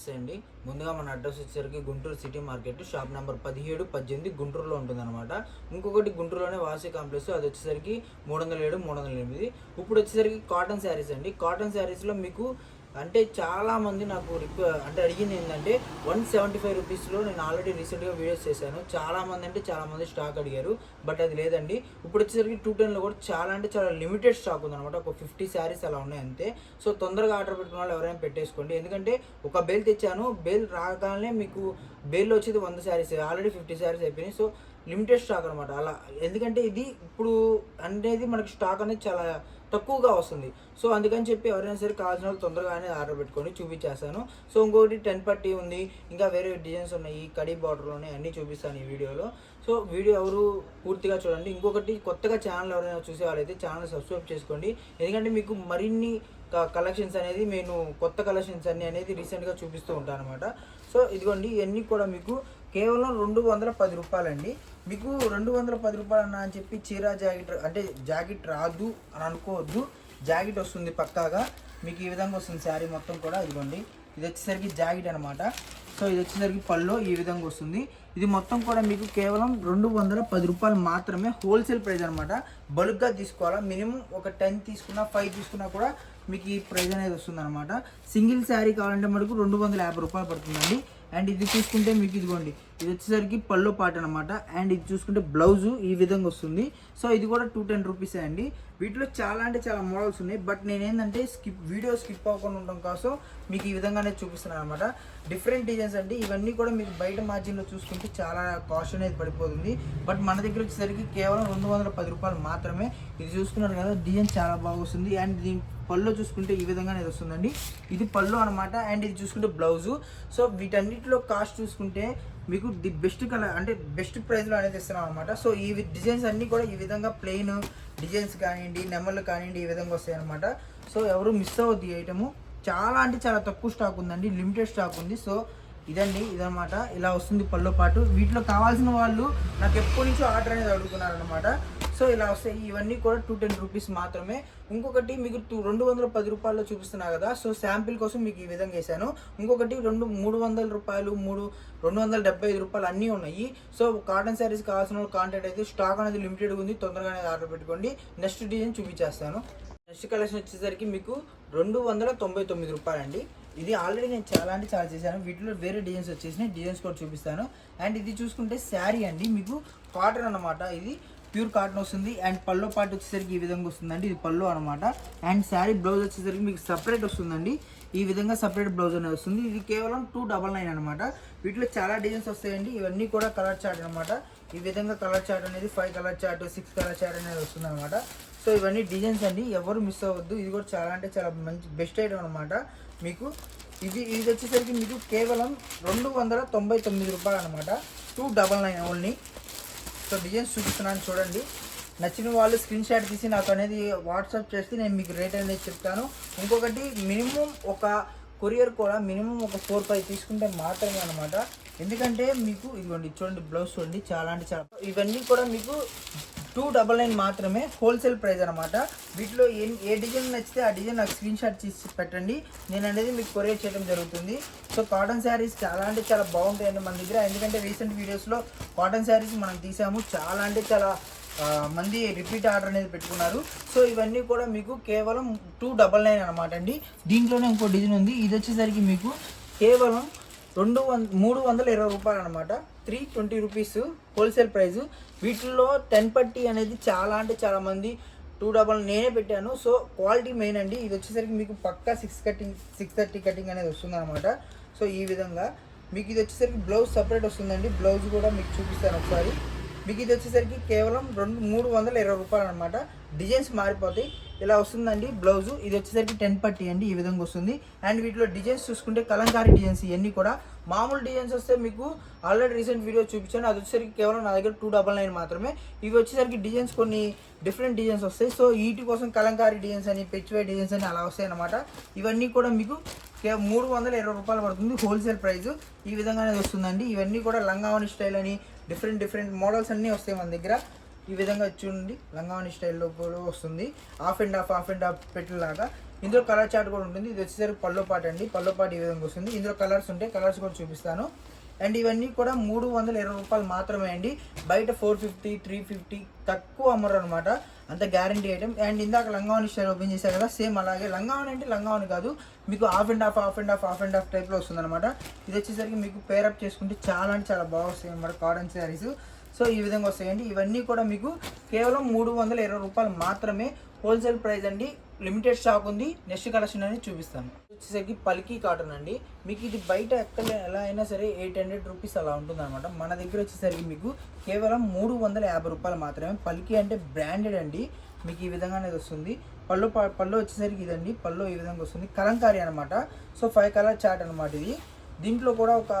నమస్తే అండి ముందుగా మన అడ్రస్ వచ్చేసరికి Guntur city market shop number పదిహేడు పద్దెనిమిది గుంటూరులో ఉంటుందన్నమాట. ఇంకొకటి గుంటూరులోనే వాసి కాంప్లెక్స్ అది వచ్చేసరికి మూడు వందల ఏడు మూడు వందల ఎనిమిది. ఇప్పుడు వచ్చేసరికి కాటన్ శారీస్ అండి. కాటన్ శారీస్లో మీకు అంటే చాలామంది నాకు రిక్వ అంటే అడిగింది ఏంటంటే వన్ సెవెంటీ ఫైవ్ రూపీస్లో నేను ఆల్రెడీ రీసెంట్గా వీడియోస్ చేశాను. చాలామంది అంటే చాలామంది స్టాక్ అడిగారు బట్ అది లేదండి. ఇప్పుడు వచ్చేసరికి టూ టెన్లో కూడా చాలా అంటే చాలా లిమిటెడ్ స్టాక్ ఉందన్నమాట. ఒక ఫిఫ్టీ శారీస్ అలా ఉన్నాయి అంతే. సో తొందరగా ఆర్డర్ పెట్టుకున్న వాళ్ళు ఎవరైనా పెట్టేసుకోండి. ఎందుకంటే ఒక బేల్ తెచ్చాను బేల్ రాగానే మీకు బేల్లో వచ్చేది వంద శారీస్ ఆల్రెడీ ఫిఫ్టీ శారీస్ అయిపోయినాయి. సో లిమిటెడ్ స్టాక్ అనమాట అలా. ఎందుకంటే ఇది ఇప్పుడు అనేది మనకి స్టాక్ అనేది చాలా తక్కువగా వస్తుంది. సో అందుకని చెప్పి ఎవరైనా సరే కావాల్సిన వాళ్ళు తొందరగానే ఆర్డర్ పెట్టుకొని చూపించేస్తాను. సో ఇంకొకటి టెన్ పట్టి ఉంది. ఇంకా వేరే డిజైన్స్ ఉన్నాయి. కడీ ఉన్నాయి అన్నీ చూపిస్తాను ఈ వీడియోలో. సో వీడియో ఎవరు పూర్తిగా చూడండి. ఇంకొకటి కొత్తగా ఛానల్ ఎవరైనా చూసే వాళ్ళైతే ఛానల్ సబ్స్క్రైబ్ చేసుకోండి. ఎందుకంటే మీకు మరిన్ని కలెక్షన్స్ అనేది నేను కొత్త కలెక్షన్స్ అన్ని అనేది రీసెంట్గా చూపిస్తూ ఉంటాను అనమాట సో ఇదిగోండి. ఇవన్నీ కూడా మీకు కేవలం రెండు వందల పది రూపాయలండి. మీకు రెండు వందల పది రూపాయలు అన్న అని చెప్పి చీర జాకెట్ అంటే జాకెట్ రాదు అని అనుకోవద్దు. జాకెట్ వస్తుంది పక్కాగా. మీకు ఈ విధంగా వస్తుంది శారీ మొత్తం కూడా ఇదిగోండి. ఇది వచ్చేసరికి జాకెట్ అనమాట సో ఇది వచ్చేసరికి పళ్ళు ఈ విధంగా వస్తుంది. ఇది మొత్తం కూడా మీకు కేవలం రెండు వందల పది రూపాయలు మాత్రమే హోల్సేల్ ప్రైస్ అనమాట బల్క్గా తీసుకోవాలా మినిమం ఒక టెన్ తీసుకున్నా ఫైవ్ తీసుకున్నా కూడా మీకు ఈ ప్రైస్ అనేది వస్తుంది అనమాట సింగిల్ శారీ కావాలంటే మనకు రెండు వందల యాభై రూపాయలు పడుతుందండి. అండ్ ఇది చూసుకుంటే మీకు ఇదిగోండి. ఇది వచ్చేసరికి పళ్ళు పాట అనమాట అండ్ ఇది చూసుకుంటే బ్లౌజు ఈ విధంగా వస్తుంది. సో ఇది కూడా టూ టెన్ రూపీసే అండి. వీటిలో చాలా అంటే చాలా మోడల్స్ ఉన్నాయి. బట్ నేనేంటంటే స్కిప్ వీడియో స్కిప్ అవ్వకుండా ఉండడం కోసం మీకు ఈ విధంగానే చూపిస్తున్నాను అనమాట డిఫరెంట్ డిజైన్స్ అంటే ఇవన్నీ కూడా మీకు బయట మార్జిన్లో చూసుకుంటే చాలా కాస్ట్ అనేది పడిపోతుంది. బట్ మన దగ్గర వచ్చేసరికి కేవలం రెండు వందల పది రూపాయలు మాత్రమే. ఇది చూసుకున్నారు కదా డిజైన్ చాలా బాగా వస్తుంది. అండ్ దీని పళ్ళు చూసుకుంటే ఈ విధంగా అనేది వస్తుందండి. ఇది పళ్ళు అనమాట అండ్ ఇది చూసుకుంటే బ్లౌజు సో వీటన్ని వీటన్నిటిలో కాస్ట్ చూసుకుంటే మీకు ది బెస్ట్ కలర్ అంటే బెస్ట్ ప్రైస్లో అనేది ఇస్తున్నాం అనమాట సో ఈ డిజైన్స్ అన్నీ కూడా ఈ విధంగా ప్లెయిన్ డిజైన్స్ కానివ్వండి నెమళ్ళు కానివ్వండి ఈ విధంగా వస్తాయి అనమాట సో ఎవరు మిస్ అవ్వద్దు ఈ ఐటము. చాలా అంటే చాలా తక్కువ స్టాక్ ఉందండి లిమిటెడ్ స్టాక్ ఉంది. సో ఇదండి ఇదనమాట ఇలా వస్తుంది పళ్ళు పాటు. వీటిలో కావాల్సిన వాళ్ళు నాకు ఎప్పటి నుంచో ఆర్డర్ అనేది అడుగుతున్నారనమాట సో ఇలా వస్తాయి ఇవన్నీ కూడా టూ టెన్ రూపీస్ మాత్రమే. ఇంకొకటి మీకు టూ రెండు వందల పది రూపాయల్లో చూపిస్తున్నా కదా సో శాంపిల్ కోసం మీకు ఈ విధంగా వేసాను ఇంకొకటి రెండు మూడు వందల రూపాయలు మూడు రెండు వందల డెబ్బై ఐదు రూపాయలు అన్నీ ఉన్నాయి. సో కాటన్ శారీస్ కావాల్సిన వాళ్ళు కాంటాక్ట్ అయితే స్టాక్ అనేది లిమిటెడ్ ఉంది తొందరగా అనేది ఆర్డర్ పెట్టుకోండి. నెక్స్ట్ డిజైన్ చూపించేస్తాను. నెక్స్ట్ కలెక్షన్ వచ్చేసరికి మీకు రెండు వందల తొంభై తొమ్మిది రూపాయలండి. ఇది ఆల్రెడీ నేను చాలా అంటే చాలా చేశాను. వీటిలో వేరే డిజైన్స్ వచ్చేసినాయి. డిజైన్స్ కూడా చూపిస్తాను. అండ్ ఇది చూసుకుంటే శారీ అండి. మీకు కాటన్ అన్నమాట. ఇది ప్యూర్ కాటన్ వస్తుంది అండ్ పల్లో పాటు వచ్చేసరికి ఈ విధంగా వస్తుందండి. ఇది పళ్ళు అనమాట అండ్ శారీ బ్లౌజ్ వచ్చేసరికి మీకు సపరేట్ వస్తుందండి. ఈ విధంగా సపరేట్ బ్లౌజ్ అనేది వస్తుంది. ఇది కేవలం టూ డబల్ నైన్ అనమాట వీటిలో చాలా డిజైన్స్ వస్తాయండి. ఇవన్నీ కూడా కలర్ చార్ట్ అనమాట ఈ విధంగా కలర్ చార్ట్ అనేది five colour chart six colour chart అనేది వస్తుంది అనమాట సో ఇవన్నీ డిజైన్స్ అండి. ఎవరు మిస్ అవ్వద్దు. ఇది కూడా చాలా అంటే చాలా మంచి బెస్ట్ ఐటమ్ అనమాట మీకు. ఇది ఇది వచ్చేసరికి మీకు కేవలం రెండు వందల తొంభై తొమ్మిది రూపాయలు అనమాట two double nine only. So designs చూపిస్తున్నాను చూడండి. నచ్చిన వాళ్ళు స్క్రీన్ షాట్ తీసి నాకు అనేది వాట్సాప్ చేస్తే నేను మీకు రేట్ అనేది చెప్తాను. ఇంకొకటి మినిమం ఒక కొరియర్ కూడా మినిమం ఒక ఫోర్ ఫైవ్ తీసుకుంటే మాత్రమే అనమాట ఎందుకంటే మీకు ఇదిగోండి చూడండి బ్లౌజ్ చూడండి చాలా అంటే చాలా ఇవన్నీ కూడా మీకు టూ డబల్ నైన్ మాత్రమే హోల్సేల్ ప్రైస్ అనమాట వీటిలో ఏ ఏ డిజైన్ నచ్చితే ఆ డిజైన్ నాకు స్క్రీన్ షాట్ తీసి పెట్టండి. నేను అనేది మీకు కొరియర్ చేయడం జరుగుతుంది. సో కాటన్ శారీస్ చాలా అంటే చాలా బాగుంటాయండి మన దగ్గర. ఎందుకంటే రీసెంట్ వీడియోస్లో కాటన్ శారీస్ మనం తీసాము. చాలా అంటే చాలా మంది రిపీట్ ఆర్డర్ అనేది పెట్టుకున్నారు. సో ఇవన్నీ కూడా మీకు కేవలం టూ డబల్ నైన్ అనమాట అండి. దీంట్లోనే ఇంకో డిజైన్ ఉంది. ఇది వచ్చేసరికి మీకు కేవలం రెండు వంద మూడు వందల ఇరవై రూపాయలు అనమాట three twenty rupees wholesale price. వీటిల్లో టెన్ పట్టి అనేది చాలా అంటే చాలా మంది టూ డబల్ నేనే పెట్టాను. సో క్వాలిటీ మెయిన్ అండి. ఇది వచ్చేసరికి మీకు పక్కా six cutting six thirty cutting అనేది వస్తుంది అనమాట సో ఈ విధంగా మీకు ఇది వచ్చేసరికి బ్లౌజ్ సపరేట్ వస్తుందండి. బ్లౌజ్ కూడా మీకు చూపిస్తాను ఒకసారి. మీకు ఇది వచ్చేసరికి కేవలం రెండు మూడు వందల ఇరవై రూపాయలు అనమాట డిజైన్స్ మారిపోతాయి. ఇలా వస్తుందండి బ్లౌజు. ఇది వచ్చేసరికి టెన్ పట్టి అండి ఈ విధంగా వస్తుంది. అండ్ వీటిలో డిజైన్స్ చూసుకుంటే కలంకారీ డిజైన్స్ ఇవన్నీ కూడా. మామూలు డిజైన్స్ వస్తే మీకు ఆల్రెడీ రీసెంట్ వీడియో చూపించాను. అది వచ్చేసరికి కేవలం నా దగ్గర టూ డబల్ నైన్ మాత్రమే. ఇవి వచ్చేసరికి డిజైన్స్ కొన్ని డిఫరెంట్ డిజైన్స్ వస్తాయి. సో వీటి కోసం కలంకారీ డిజైన్స్ అని పెచ్చివే డిజైన్స్ అని అలా వస్తాయి అనమాట ఇవన్నీ కూడా మీకు మూడు వందల ఇరవై రూపాయలు పడుతుంది హోల్సేల్ ప్రైస్. ఈ విధంగానే వస్తుందండి. ఇవన్నీ కూడా లంగావని స్టైల్ అని డిఫరెంట్ డిఫరెంట్ మోడల్స్ అన్నీ వస్తాయి మన దగ్గర. ఈ విధంగా చూడండి. లంగావని స్టైల్లో కూడా వస్తుంది. Half and half half and half పెట్టేలాగా ఇందులో కలర్ చార్ట్ కూడా ఉంటుంది. ఇది వచ్చేసరికి పల్లో పాట అండి. పల్లో పాట ఈ విధంగా వస్తుంది. ఇందులో కలర్స్ ఉంటాయి కలర్స్ కూడా చూపిస్తాను. అండ్ ఇవన్నీ కూడా మూడు వందల ఇరవై రూపాయలు మాత్రమే అండి. బయట ఫోర్ ఫిఫ్టీ త్రీ ఫిఫ్టీ తక్కువ అమ్మరు అనమాట అంత గ్యారంటీ ఐటమ్ అండ్ ఇందాక లంగావని స్టైల్ ఓపెన్ చేశారు కదా సేమ్ అలాగే. లంగావని అంటే లంగావని కాదు. మీకు half and half half and half half and half టైప్లో వస్తుంది అనమాట ఇది వచ్చేసరికి మీకు పేరప్ చేసుకుంటే చాలా అంటే చాలా బాగా వస్తాయి అనమాట కాటన్ శారీస్ సో ఈ విధంగా వస్తాయండి. ఇవన్నీ కూడా మీకు కేవలం మూడు వందల ఇరవై రూపాయలు మాత్రమే హోల్సేల్ ప్రైస్ అండి. లిమిటెడ్ స్టాక్ ఉంది. నెక్స్ట్ కలెక్షన్ అనేది చూపిస్తాను. వచ్చేసరికి పల్కీ కాటన్ అండి. మీకు ఇది బయట ఎక్కడ ఎలా అయినా సరే ఎయిట్ హండ్రెడ్ రూపీస్ అలా ఉంటుంది అనమాట మన దగ్గర వచ్చేసరికి మీకు కేవలం మూడు వందల యాభై రూపాయలు మాత్రమే పల్కీ అంటే బ్రాండెడ్ అండి. మీకు ఈ విధంగా అనేది వస్తుంది. పళ్ళు ప- పళ్ళు వచ్చేసరికి ఇదండి. పళ్ళు ఈ విధంగా వస్తుంది. కలంకారీ అనమాట సో ఫైవ్ కలర్ చాట్ అనమాట ఇది. దీంట్లో కూడా ఒక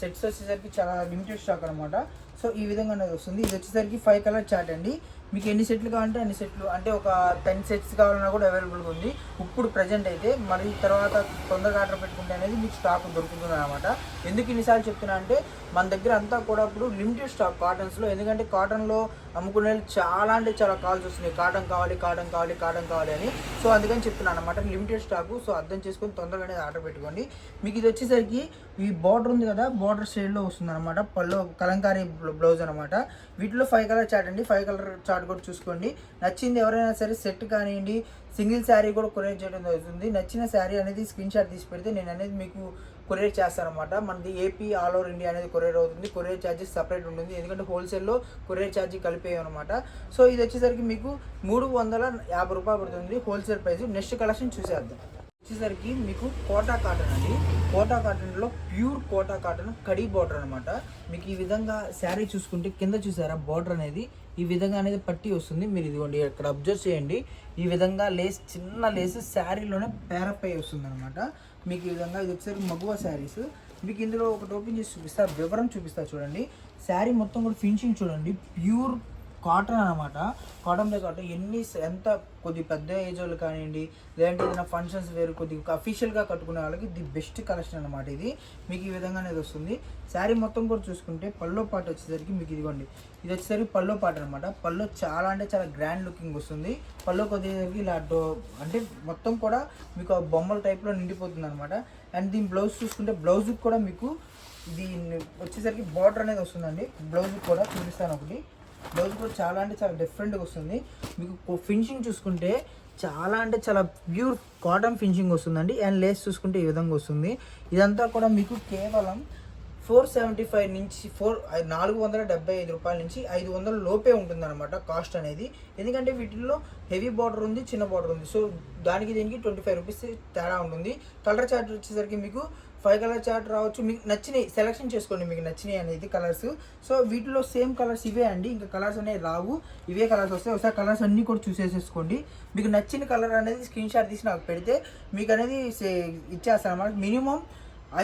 సెట్స్ వచ్చేసరికి చాలా లిమిటెడ్ స్టాక్ అనమాట సో ఈ విధంగా అనేది వస్తుంది. ఇది వచ్చేసరికి ఫైవ్ కలర్ చార్ట్ అండి. మీకు ఎన్ని సెట్లు కావాలంటే అన్ని సెట్లు అంటే ఒక టెన్ సెట్స్ కావాలన్నా కూడా అవైలబుల్గా ఉంది. ఇప్పుడు ప్రజెంట్ అయితే మరి తర్వాత తొందరగా ఆర్డర్ పెట్టుకుంటే అనేది మీకు స్టాక్ దొరుకుతుంది అనమాట ఎందుకు ఇన్నిసార్లు చెప్తున్నా అంటే మన దగ్గర అంతా కూడా ఇప్పుడు లిమిటెడ్ స్టాక్ కాటన్స్లో ఎందుకంటే కాటన్లో అమ్ముకునే చాలా అంటే చాలా కాల్స్ వస్తున్నాయి. కాటన్ కావాలి కాటన్ కావాలి కాటన్ కావాలి అని. సో అందుకని చెప్తున్నాను అనమాట లిమిటెడ్ స్టాకు సో అర్థం చేసుకొని తొందరగానే ఆర్డర్ పెట్టుకోండి. మీకు ఇది వచ్చేసరికి ఈ బార్డర్ ఉంది కదా బార్డర్ స్టైల్లో వస్తుంది అనమాట పళ్ళు కలంకారీ బ్లౌజ్ అనమాట వీటిలో ఫైవ్ కలర్ చార్ట్ అండి. ఫైవ్ కలర్ చార్ట్ కూడా చూసుకోండి. నచ్చింది ఎవరైనా సరే సెట్ కానివ్వండి సింగిల్ శారీ కూడా కొరియర్ చేయడం జరుగుతుంది. నచ్చిన శారీ అనేది స్క్రీన్ షాట్ తీసి పెడితే నేను అనేది మీకు కొరియర్ అనమాట మనది ఏపీ ఆల్ ఓవర్ ఇండియా అనేది కొరియర్ అవుతుంది. కొరియర్ ఛార్జెస్ సపరేట్ ఉంటుంది. ఎందుకంటే హోల్సేల్లో కొరియర్ ఛార్జీ కలిపేయమన్నమాట అనమాట సో ఇది వచ్చేసరికి మీకు మూడు వందల యాభై రూపాయలు పడుతుంది హోల్సేల్ ప్రైస్. నెక్స్ట్ కలెక్షన్ చూసేద్దాం. వచ్చేసరికి మీకు కోటా కాటన్ అండి. కోటా కాటన్లో ప్యూర్ కోటా కాటన్ కడీ బార్డర్ అనమాట మీకు ఈ విధంగా శారీ చూసుకుంటే కింద చూసారా బార్డర్ అనేది? ఈ విధంగా అనేది పట్టి వస్తుంది. మీరు ఇదిగోండి ఇక్కడ అబ్జర్వ్ చేయండి. ఈ విధంగా లేస్ చిన్న లేస్ శారీలోనే ప్యారప్ అయి వస్తుంది అనమాట మీకు ఈ విధంగా ఇది వచ్చేసరికి మగువ శారీస్. మీకు ఇందులో ఒకటి ఓపెన్ చేసి చూపిస్తా వివరం చూపిస్తా చూడండి. శారీ మొత్తం కూడా ఫినిషింగ్ చూడండి. ప్యూర్ కాటన్ అనమాట కాటన్లో కాటన్ ఎన్ని ఎంత కొద్ది పెద్ద ఏజ్ వాళ్ళు కానివ్వండి లేదంటే ఏదైనా ఫంక్షన్స్ వేరు కొద్దిగా అఫీషియల్గా కట్టుకునే వాళ్ళకి ది బెస్ట్ కలెక్షన్ అనమాట ఇది. మీకు ఈ విధంగా అనేది వస్తుంది. శారీ మొత్తం కూడా చూసుకుంటే పల్లో పాట వచ్చేసరికి మీకు ఇదిగోండి. ఇది వచ్చేసరికి పల్లో పాట అనమాట పల్లో చాలా అంటే చాలా గ్రాండ్ లుకింగ్ వస్తుంది. పల్లో కొద్దిసరికి ఇలా అంటే మొత్తం కూడా మీకు ఆ బొమ్మల టైప్లో నిండిపోతుంది అనమాట అండ్ దీని బ్లౌజ్ చూసుకుంటే బ్లౌజ్ కూడా మీకు దీన్ని వచ్చేసరికి బార్డర్ అనేది వస్తుందండి. బ్లౌజ్ కూడా చూపిస్తాను ఒకటి. బ్లౌజ్ కూడా చాలా అంటే చాలా డిఫరెంట్గా వస్తుంది. మీకు ఫినిషింగ్ చూసుకుంటే చాలా అంటే చాలా ప్యూర్ కాటన్ ఫినిషింగ్ వస్తుందండి. అండ్ లేస్ చూసుకుంటే ఈ విధంగా వస్తుంది. ఇదంతా కూడా మీకు కేవలం ఫోర్ సెవెంటీ ఫైవ్ నుంచి ఫోర్ నాలుగు వందల డెబ్బై ఐదు రూపాయల నుంచి ఐదు వందల లోపే ఉంటుందన్నమాట కాస్ట్ అనేది. ఎందుకంటే వీటిల్లో హెవీ బార్డర్ ఉంది చిన్న బార్డర్ ఉంది. సో దానికి దీనికి ట్వంటీ ఫైవ్ రూపీస్ తేడా ఉంటుంది. కలర్ చార్ట్ వచ్చేసరికి మీకు ఫైవ్ కలర్ చార్ట్ రావచ్చు. మీకు నచ్చినాయి సెలెక్షన్ చేసుకోండి మీకు నచ్చినాయి అనేది కలర్స్. సో వీటిలో సేమ్ కలర్స్ ఇవే అండి. ఇంకా కలర్స్ అనేవి రావు. ఇవే కలర్స్ వస్తాయి. ఒకసారి కలర్స్ అన్నీ కూడా చూసేసేసుకోండి. మీకు నచ్చిన కలర్ అనేది స్క్రీన్ షాట్ తీసి నాకు పెడితే మీకు అనేది ఇచ్చేస్తాను అనమాట మినిమం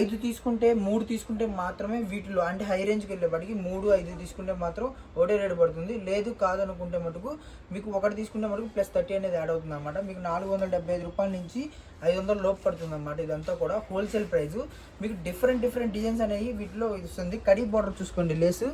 ఐదు తీసుకుంటే మూడు తీసుకుంటే మాత్రమే వీటిలో అంటే హై రేంజ్కి వెళ్ళేప్పటికి మూడు ఐదు తీసుకుంటే మాత్రం ఒకటే రేటు పడుతుంది. లేదు కాదనుకుంటే మటుకు మీకు ఒకటి తీసుకుంటే మటుకు ప్లస్ థర్టీ అనేది యాడ్ అవుతుంది అనమాట మీకు నాలుగు వందల డెబ్బై ఐదు రూపాయల నుంచి ఐదు వందల లోపు పడుతుంది అనమాట ఇదంతా కూడా హోల్సేల్ ప్రైస్ మీకు డిఫరెంట్ డిఫరెంట్ డిజైన్స్ అనేవి వీటిలో వస్తుంది కడీ బార్డర్ చూసుకోండి లేసు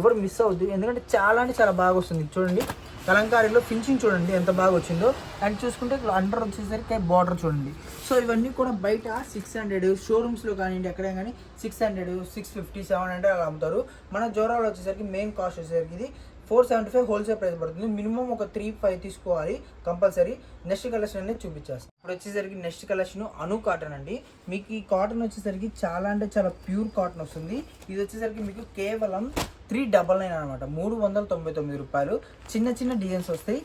ఎవరు మిస్ అవుద్దు ఎందుకంటే చాలా అంటే చాలా బాగా వస్తుంది. చూడండి. కలంకారీలో ఫినిషింగ్ చూడండి ఎంత బాగా వచ్చిందో. అండ్ చూసుకుంటే అండర్ వచ్చేసరికి బార్డర్ చూడండి. సో ఇవన్నీ కూడా బయట సిక్స్ హండ్రెడ్ షోరూమ్స్లో కానివ్వండి ఎక్కడైనా కానీ six hundred six fifty seven hundred అలా అమ్ముతారు. మన జోరాలో వచ్చేసరికి మెయిన్ కాస్ట్ వచ్చేసరికి ఇది four seventy five wholesale price పడుతుంది. మినిమం ఒక త్రీ ఫైవ్ తీసుకోవాలి కంపల్సరీ నెక్స్ట్ కలెక్షన్ అనేది చూపించేస్తాను ఇప్పుడు వచ్చేసరికి నెక్స్ట్ కలెక్షన్ అను కాటన్ అండి. మీకు ఈ కాటన్ వచ్చేసరికి చాలా అంటే చాలా ప్యూర్ కాటన్ వస్తుంది. ఇది వచ్చేసరికి మీకు కేవలం త్రీ డబల్ నైన్ అనమాట మూడు వందల తొంభై తొమ్మిది రూపాయలు. చిన్న చిన్న డిజైన్స్ వస్తాయి.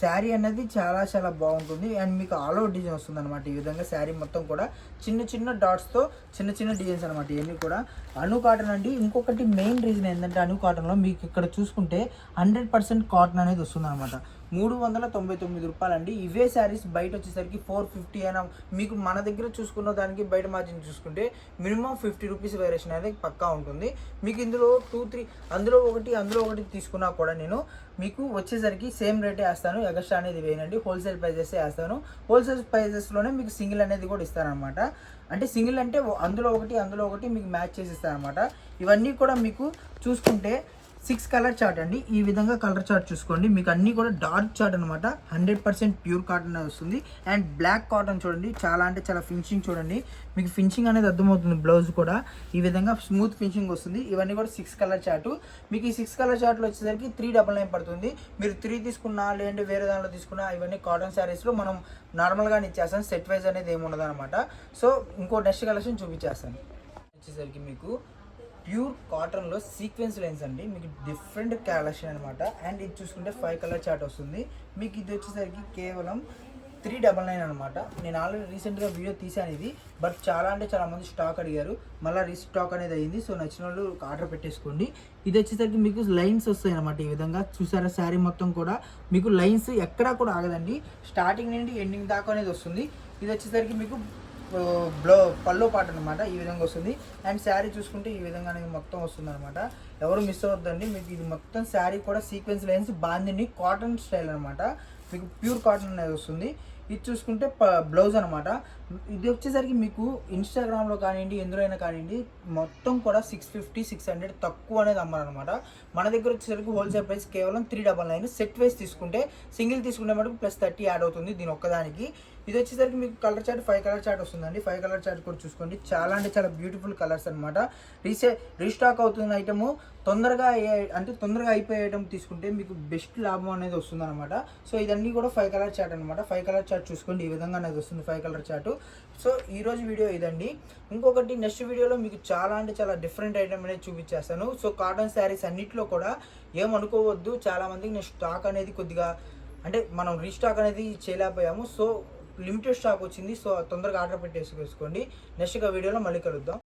శారీ అనేది చాలా చాలా బాగుంటుంది. అండ్ మీకు ఆల్ అవుట్ డిజైన్ వస్తుంది అనమాట ఈ విధంగా శారీ మొత్తం కూడా చిన్న చిన్న డాట్స్తో చిన్న చిన్న డిజైన్స్ అనమాట ఇవన్నీ కూడా. అను కాటన్ అండి. ఇంకొకటి మెయిన్ రీజన్ ఏంటంటే అను కాటన్లో మీకు ఇక్కడ చూసుకుంటే హండ్రెడ్ పర్సెంట్ కాటన్ అనేది వస్తుంది అనమాట మూడు వందల తొంభై తొమ్మిది రూపాయలు అండి ఇవే శారీస్ బయట వచ్చేసరికి ఫోర్ ఫిఫ్టీ అయినా మీకు మన దగ్గర చూసుకున్న దానికి బయట మార్జిన్ చూసుకుంటే మినిమం ఫిఫ్టీ రూపీస్ వేరియేషన్ అనేది పక్కా ఉంటుంది. మీకు ఇందులో టూ త్రీ అందులో ఒకటి అందులో ఒకటి తీసుకున్నా కూడా నేను మీకు వచ్చేసరికి సేమ్ రేటే వేస్తాను. ఎగస్ట్రా అనేది వేయనండి. హోల్సేల్ ప్రైజెస్ వేస్తాను. హోల్సేల్ ప్రైజెస్లోనే మీకు సింగిల్ అనేది కూడా ఇస్తానమాట అంటే సింగిల్ అంటే అందులో ఒకటి అందులో ఒకటి మీకు మ్యాచ్ చేసి ఇస్తానమాట ఇవన్నీ కూడా మీకు చూసుకుంటే సిక్స్ కలర్ చార్ట్ అండి. ఈ విధంగా కలర్ చార్ట్ చూసుకోండి. మీకు అన్ని కూడా డార్క్ చార్ట్ అనమాట హండ్రెడ్ పర్సెంట్ ప్యూర్ కాటన్ అనేది వస్తుంది. అండ్ బ్లాక్ కాటన్ చూడండి. చాలా అంటే చాలా ఫినిషింగ్ చూడండి. మీకు ఫినిషింగ్ అనేది అర్థమవుతుంది బ్లౌజ్ కూడా. ఈ విధంగా స్మూత్ ఫినిషింగ్ వస్తుంది. ఇవన్నీ కూడా సిక్స్ కలర్ చార్ట్. మీకు ఈ సిక్స్ కలర్ చార్ట్లో వచ్చేసరికి త్రీ డబల్ నైన్ పడుతుంది. మీరు త్రీ తీసుకున్నా లేదంటే వేరే దాంట్లో తీసుకున్నా ఇవన్నీ కాటన్ శారీస్లో మనం నార్మల్గానే ఇచ్చేస్తాం. సెట్ వైజ్ అనేది ఏమి ఉండదు అనమాట సో ఇంకో నెక్స్ట్ కలెక్షన్ చూపించేస్తాను. వచ్చేసరికి మీకు ప్యూర్ కాటన్లో సీక్వెన్స్ లైన్స్ అండి. మీకు డిఫరెంట్ కలెక్షన్ అనమాట అండ్ ఇది చూసుకుంటే ఫైవ్ కలర్ చార్ట్ వస్తుంది. మీకు ఇది వచ్చేసరికి కేవలం త్రీ డబల్ నైన్ అనమాట నేను ఆల్రెడీ రీసెంట్గా వీడియో తీసాను ఇది. బట్ చాలా అంటే చాలా మంది స్టాక్ అడిగారు. మళ్ళీ రీస్టాక్ అనేది అయ్యింది సో నచ్చిన వాళ్ళు ఆర్డర్ పెట్టేసుకోండి. ఇది వచ్చేసరికి మీకు లైన్స్ వస్తాయి అనమాట ఈ విధంగా. చూసారా శారీ మొత్తం కూడా. మీకు లైన్స్ ఎక్కడా కూడా ఆగదండి. స్టార్టింగ్ నుండి ఎండింగ్ దాకా అనేది వస్తుంది. ఇది వచ్చేసరికి మీకు బ్లో పల్లో పాట అనమాట ఈ విధంగా వస్తుంది. అండ్ శారీ చూసుకుంటే ఈ విధంగా అనేది మొత్తం వస్తుంది అనమాట ఎవరు మిస్ అవ్వద్దండి. మీకు ఇది మొత్తం శారీ కూడా sequence lines bandhani cotton style అనమాట మీకు ప్యూర్ కాటన్ అనేది వస్తుంది. ఇది చూసుకుంటే బ్లౌజ్ అనమాట ఇది వచ్చేసరికి మీకు ఇన్స్టాగ్రామ్లో కానివ్వండి ఎందులోనైనా కానివ్వండి మొత్తం కూడా సిక్స్ ఫిఫ్టీ సిక్స్ హండ్రెడ్ తక్కువ అనేది అమ్మారనమాట మన దగ్గర వచ్చేసరికి హోల్సేల్ ప్రైస్ కేవలం three double nine set wise తీసుకుంటే సింగిల్ తీసుకుంటే మటుకు ప్లస్ థర్టీ యాడ్ అవుతుంది దీని ఒక్కదానికి. ఇది వచ్చేసరికి మీకు colour chart five colour chart వస్తుందండి. ఫైవ్ కలర్ చార్ట్ కూడా చూసుకోండి. చాలా అంటే చాలా బ్యూటిఫుల్ కలర్స్ అనమాట రీసే రీస్టాక్ అవుతున్న ఐటమ్ తొందరగా అంటే తొందరగా అయిపోయే ఐటమ్ తీసుకుంటే మీకు బెస్ట్ లాభం అనేది వస్తుంది అనమాట సో ఇదన్నీ కూడా ఫైవ్ కలర్ చార్ట్ అనమాట ఫైవ్ కలర్ చార్ట్ చూసుకోండి. ఈ విధంగా అనేది వస్తుంది ఫైవ్ కలర్ చార్ట్. సో ఈ రోజు వీడియో ఇదండి. ఇంకొకటి నెక్స్ట్ వీడియోలో మీకు చాలా అంటే చాలా డిఫరెంట్ ఐటమ్ అనేది చూపించేస్తాను. సో కాటన్ శారీస్ అన్నింటిలో కూడా ఏమనుకోవద్దు. చాలామందికి నేను స్టాక్ అనేది కొద్దిగా అంటే మనం రీస్టాక్ అనేది చేయలేకపోయాము. సో లిమిటెడ్ స్టాక్ వచ్చింది సో తొందరగా ఆర్డర్ పెట్టేసుకోండి నెక్స్ట్ వీడియోలో మళ్ళీ కలుద్దాం.